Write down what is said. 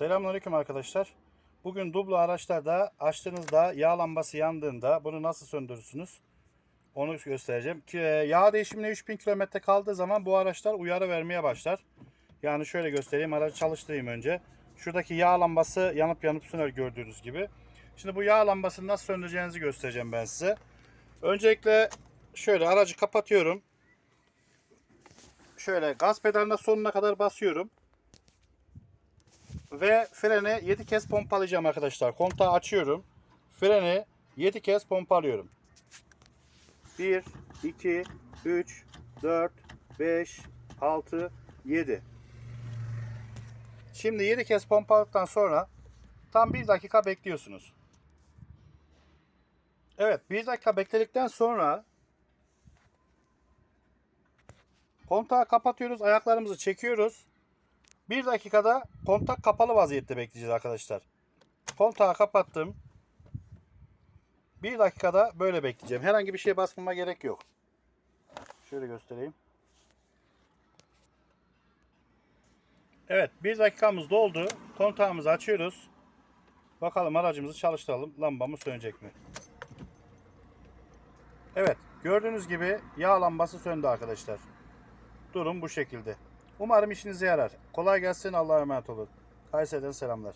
Selamünaleyküm arkadaşlar. Bugün dublo araçlarda açtığınızda yağ lambası yandığında bunu nasıl söndürürsünüz? Onu göstereceğim. E, Yağ değişimine 3000 kilometre kaldığı zaman bu araçlar uyarı vermeye başlar. Yani şöyle göstereyim. Aracı çalıştırayım önce. Şuradaki yağ lambası yanıp yanıp söner gördüğünüz gibi. Şimdi bu yağ lambasını nasıl söndüreceğinizi göstereceğim ben size. Öncelikle şöyle aracı kapatıyorum. Şöyle gaz pedalına sonuna kadar basıyorum. Ve freni 7 kez pompalayacağım arkadaşlar. Kontağı açıyorum. Freni 7 kez pompalıyorum. 1, 2, 3, 4, 5, 6, 7. Şimdi 7 kez pompaladıktan sonra tam 1 dakika bekliyorsunuz. Evet 1 dakika bekledikten sonra kontağı kapatıyoruz. Ayaklarımızı çekiyoruz. 1 dakikada kontak kapalı vaziyette bekleyeceğiz arkadaşlar. Kontağı kapattım. 1 dakikada böyle bekleyeceğim. Herhangi bir şeye basmama gerek yok. Şöyle göstereyim. Evet 1 dakikamız doldu. Kontağımızı açıyoruz. Bakalım aracımızı çalıştıralım. Lambamız sönecek mi? Evet gördüğünüz gibi yağ lambası söndü arkadaşlar. Durum bu şekilde. Umarım işinize yarar. Kolay gelsin. Allah'a emanet olun. Kayseri'den selamlar.